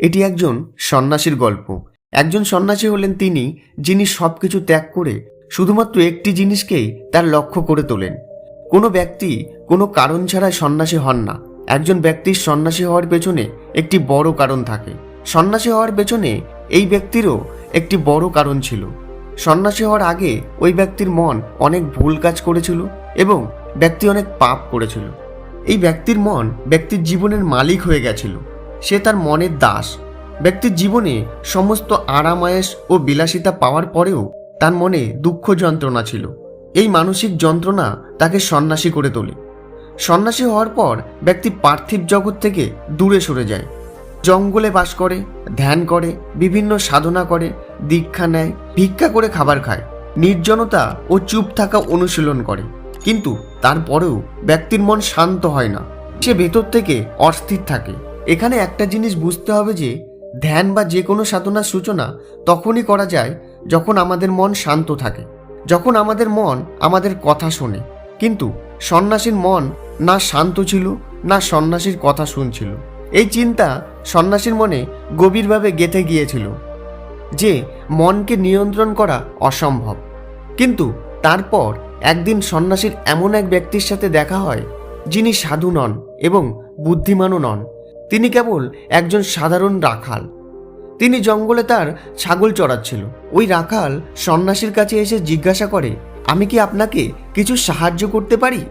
এটি একজন সন্ন্যাসীর গল্প। একজন সন্ন্যাসী হলেন তিনি যিনি সব কিছু ত্যাগ করে শুধুমাত্র একটি জিনিসকেই তার লক্ষ্য করে তোলেন। কোনো ব্যক্তি কোনো কারণ ছাড়াই সন্ন্যাসী হন না। একজন ব্যক্তির সন্ন্যাসী হওয়ার পেছনে একটি বড় কারণ থাকে। সন্ন্যাসী হওয়ার পেছনে এই ব্যক্তিরও একটি বড় কারণ ছিল। সন্ন্যাসী হওয়ার আগে ওই ব্যক্তির মন অনেক ভুল কাজ করেছিল এবং ব্যক্তি অনেক পাপ করেছিল। এই ব্যক্তির মন ব্যক্তির জীবনের মালিক হয়ে গেছিল। সে তার মনের দাস। ব্যক্তির জীবনে সমস্ত আরামায়েশ ও বিলাসিতা পাওয়ার পরেও তার মনে দুঃখ যন্ত্রণা ছিল। এই মানসিক যন্ত্রণা তাকে সন্ন্যাসী করে তোলে। সন্ন্যাসী হওয়ার পর ব্যক্তি পার্থিব জগৎ থেকে দূরে সরে যায়। জঙ্গলে বাস করে, ধ্যান করে, বিভিন্ন সাধনা করে, দীক্ষা নেয়, ভিক্ষা করে খাবার খায়। নির্জনতা ও চুপ থাকা অনুশীলন করে। কিন্তু তারপরেও ব্যক্তির মন শান্ত হয় না। সে ভেতর থেকে অস্থির থাকে। এখানে একটা জিনিস বুঝতে হবে যে, ধ্যান বা যে কোনো সাধনার সূচনা তখনই করা যায় যখন আমাদের মন শান্ত থাকে, যখন আমাদের মন আমাদের কথা শোনে। কিন্তু সন্ন্যাসীর মন না শান্ত ছিল, না সন্ন্যাসীর কথা শুনছিল। এই চিন্তা সন্ন্যাসীর মনে গভীরভাবে গেঁথে গিয়েছিল যে, মনকে নিয়ন্ত্রণ করা অসম্ভব। কিন্তু তারপর একদিন সন্ন্যাসীর এমন এক ব্যক্তির সাথে দেখা হয় যিনি সাধু নন এবং বুদ্ধিমানও নন। তিনি কেবল একজন সাধারণ রাখাল। তিনি জঙ্গলে তার ছাগল চড়াচ্ছিল। ওই রাখাল সন্ন্যাসীর কাছে এসে জিজ্ঞাসা করে, আমি কি আপনাকে কিছু সাহায্য করতে পারি?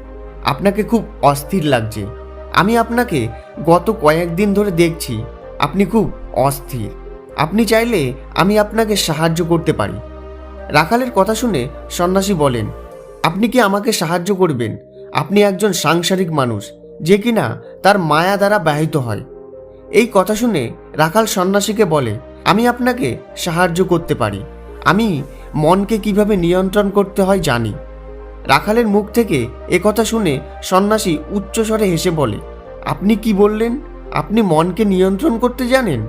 আপনাকে খুব অস্থির লাগছে। আমি আপনাকে গত কয়েকদিন ধরে দেখছি। আপনি খুব অস্থির। আপনি চাইলে আমি আপনাকে সাহায্য করতে পারি। রাখালের কথা শুনে সন্ন্যাসী বলেন, আপনি কি আমাকে সাহায্য করবেন? আপনি একজন সাংসারিক মানুষ। যে কিনা তার মায়া দ্বারা ব্যাহিত হয়। এই কথা শুনে রাখাল সন্ন্যাসীকে বলে, আমি আপনাকে সাহায্য করতে পারি। আমি মনকে কীভাবে নিয়ন্ত্রণ করতে হয় জানি। রাখালের মুখ থেকে এ কথা শুনে সন্ন্যাসী উচ্চস্বরে হেসে বলে, আপনি কি বললেন? আপনি মনকে নিয়ন্ত্রণ করতে জানেন?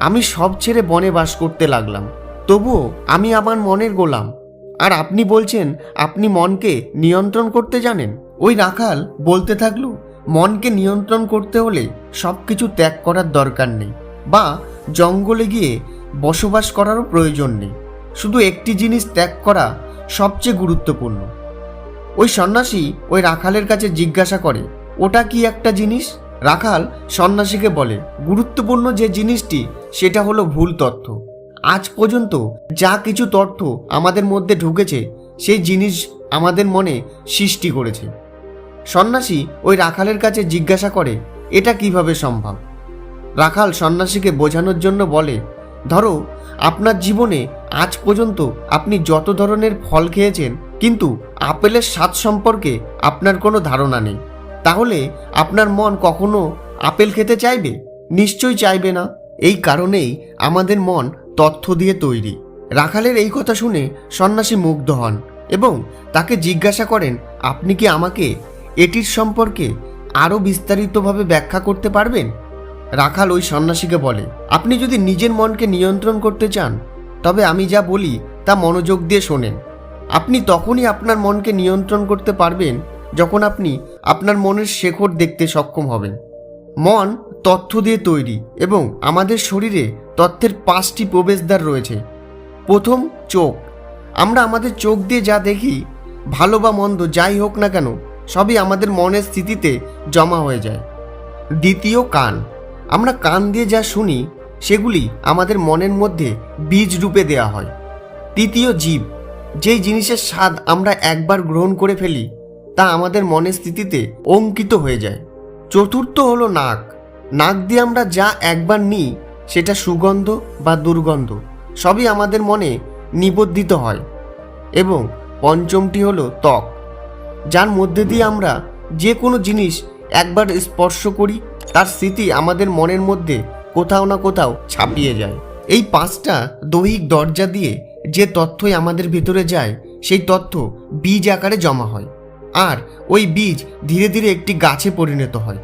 আমি সব ছেড়ে বনে বাস করতে লাগলাম। তবুও আমি আমার মনের গোলাম। আর আপনি বলছেন, আপনি মনকে নিয়ন্ত্রণ করতে জানেন? ওই রাখাল বলতে থাকল মনকে নিয়ন্ত্রণ করতে হলে সব কিছু ত্যাগ করার দরকার নেই বা জঙ্গলে গিয়ে বসবাস করারও প্রয়োজন নেই। শুধু একটি জিনিস ত্যাগ করা সবচেয়ে গুরুত্বপূর্ণ। ওই সন্ন্যাসী ওই রাখালের কাছে জিজ্ঞাসা করে, ওটা কি একটা জিনিস? রাখাল সন্ন্যাসীকে বলে, গুরুত্বপূর্ণ যে জিনিসটি, সেটা হলো ভুল তথ্য। আজ পর্যন্ত যা কিছু তথ্য আমাদের মধ্যে ঢুকেছে, সেই জিনিস আমাদের মনে সৃষ্টি করেছে। সন্ন্যাসী ওই রাখালের কাছে জিজ্ঞাসা করে, এটা কীভাবে সম্ভব? রাখাল সন্ন্যাসীকে বোঝানোর জন্য বলে, ধরো, আপনার জীবনে আজ পর্যন্ত আপনি যত ধরনের ফল খেয়েছেন, কিন্তু আপেলের স্বাদ সম্পর্কে আপনার কোনো ধারণা নেই। তাহলে আপনার মন কখনো আপেল খেতে চাইবে? নিশ্চয়ই চাইবে না। এই কারণেই আমাদের মন তথ্য দিয়ে তৈরি। রাখালের এই কথা শুনে সন্ন্যাসী মুগ্ধ হন এবং তাকে জিজ্ঞাসা করেন, আপনি কি আমাকে এটির সম্পর্কে আরও বিস্তারিতভাবে ব্যাখ্যা করতে পারবেন? রাখাল ওই সন্ন্যাসীকে বলে, আপনি যদি নিজের মনকে নিয়ন্ত্রণ করতে চান, তবে আমি যা বলি তা মনোযোগ দিয়ে শোনেন। আপনি তখনই আপনার মনকে নিয়ন্ত্রণ করতে পারবেন যখন আপনি আপনার মনের শেখর দেখতে সক্ষম হবেন। মন তথ্য দিয়ে তৈরি এবং আমাদের শরীরে তথ্যের পাঁচটি প্রবেশদ্বার রয়েছে। প্রথম চোখ। আমরা আমাদের চোখ দিয়ে যা দেখি, ভালো বা মন্দ যাই হোক না কেন সবই আমাদের মনের স্থিতিতে জমা হয়ে যায়। দ্বিতীয় কান। আমরা কান দিয়ে যা শুনি, সেগুলি আমাদের মনের মধ্যে বীজ রূপে দেয়া হয়। তৃতীয় জীব। যেই জিনিসের স্বাদ আমরা একবার গ্রহণ করে ফেলি, তা আমাদের মনের স্থিতিতে অঙ্কিত হয়ে যায়। চতুর্থ হলো নাক। নাক দিয়ে আমরা যা একবার নিই সেটা সুগন্ধ বা দুর্গন্ধ, সবই আমাদের মনে নিবদ্ধিত হয়। এবং পঞ্চমটি হলো ত্বক। যার মধ্যে দিয়ে আমরা যে কোনো জিনিস একবার স্পর্শ করি, তার স্মৃতি আমাদের মনের মধ্যে কোথাও না কোথাও ছাপিয়ে যায়। এই পাঁচটা দৈহিক দরজা দিয়ে যে তথ্যই আমাদের ভিতরে যায়, সেই তথ্য বীজ আকারে জমা হয় আর ওই বীজ ধীরে ধীরে একটি গাছে পরিণত হয়।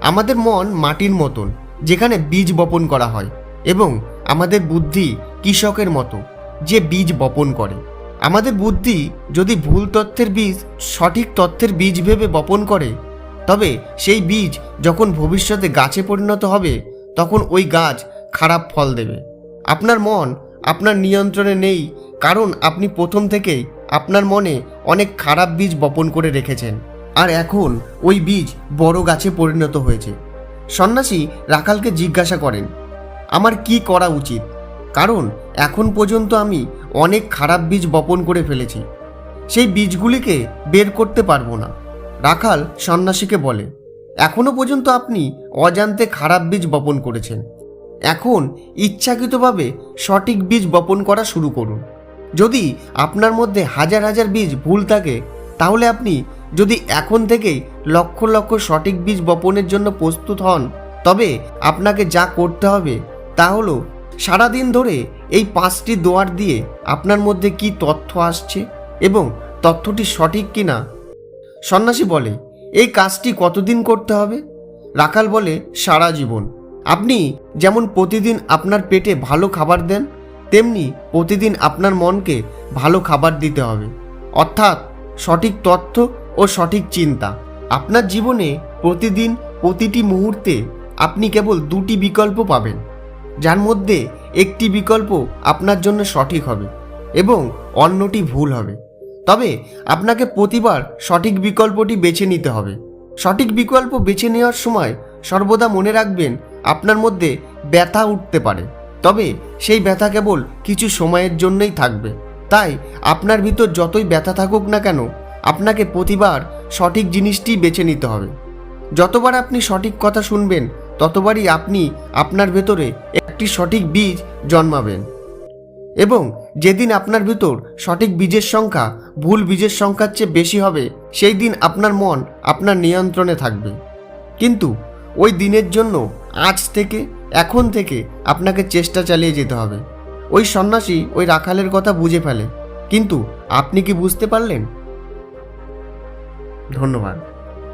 আমাদের মন মাটির মতন, যেখানে বীজ বপন করা হয় এবং আমাদের বুদ্ধি কৃষকের মতো, যে বীজ বপন করে। আমাদের বুদ্ধি যদি ভুল তথ্যের বীজ সঠিক তথ্যের বীজ ভেবে বপন করে, তবে সেই বীজ যখন ভবিষ্যতে গাছে পরিণত হবে, তখন ওই গাছ খারাপ ফল দেবে। আপনার মন আপনার নিয়ন্ত্রণে নেই, কারণ আপনি প্রথম থেকেই আপনার মনে অনেক খারাপ বীজ বপন করে রেখেছেন। আর এখন ওই বীজ বড় গাছে পরিণত হয়েছে। সন্ন্যাসী রাখালকে জিজ্ঞাসা করেন, আমার কি করা উচিত? কারণ এখন পর্যন্ত আমি অনেক খারাপ বীজ বপন করে ফেলেছি। সেই বীজগুলিকে বের করতে পারব না, রাখাল সন্ন্যাসীকে বলে। এখনও পর্যন্ত আপনি অজান্তে খারাপ বীজ বপন করেছেন। এখন ইচ্ছাকৃতভাবে সঠিক বীজ বপন করা শুরু করুন। যদি আপনার মধ্যে হাজার হাজার বীজ ভুল থাকে, তাহলে আপনি যদি এখন থেকেই লক্ষ লক্ষ সঠিক বীজ বপনের জন্য প্রস্তুত হন, তবে আপনাকে যা করতে হবে তা হলো সারাদিন ধরে এই পাঁচটি দোয়ার দিয়ে আপনার মধ্যে কি তথ্য আসছে এবং তথ্যটি সঠিক কিনা? সন্ন্যাসী বলে, এই কাজটি কতদিন করতে হবে? রাখাল বলে, সারা জীবন। আপনি যেমন প্রতিদিন আপনার পেটে ভালো খাবার দেন, তেমনি প্রতিদিন আপনার মনকে ভালো খাবার দিতে হবে। অর্থাৎ সঠিক তথ্য ও সঠিক চিন্তা। আপনার জীবনে প্রতিদিন প্রতিটি মুহূর্তে আপনি কেবল দুটি বিকল্প পাবেন। যার মধ্যে একটি বিকল্প আপনার জন্য সঠিক হবে এবং অন্যটি ভুল হবে। তবে আপনাকে প্রতিবার সঠিক বিকল্পটি বেছে নিতে হবে। সঠিক বিকল্প বেছে নেওয়ার সময় সর্বদা মনে রাখবেন আপনার মধ্যে ব্যথা উঠতে পারে। তবে সেই ব্যথা কেবল কিছু সময়ের জন্যই থাকবে। তাই আপনার ভিতর যতই ব্যথা থাকুক না কেন, আপনাকে প্রতিবার সঠিক জিনিসটি বেছে নিতে হবে। যতবার আপনি সঠিক কথা শুনবেন ততবারই আপনি আপনার ভেতরে একটি সঠিক বীজ জন্মাবেন। এবং যেদিন আপনার ভিতর সঠিক বীজের সংখ্যা ভুল বীজের সংখ্যার চেয়ে বেশি হবে, সেই দিন আপনার মন আপনার নিয়ন্ত্রণে থাকবে। কিন্তু ওই দিনের জন্য আজ থেকে, এখন থেকে আপনাকে চেষ্টা চালিয়ে যেতে হবে। ওই সন্ন্যাসী ওই রাখালের কথা বুঝে ফেলে। কিন্তু আপনি কি বুঝতে পারলেন? ধন্যবাদ।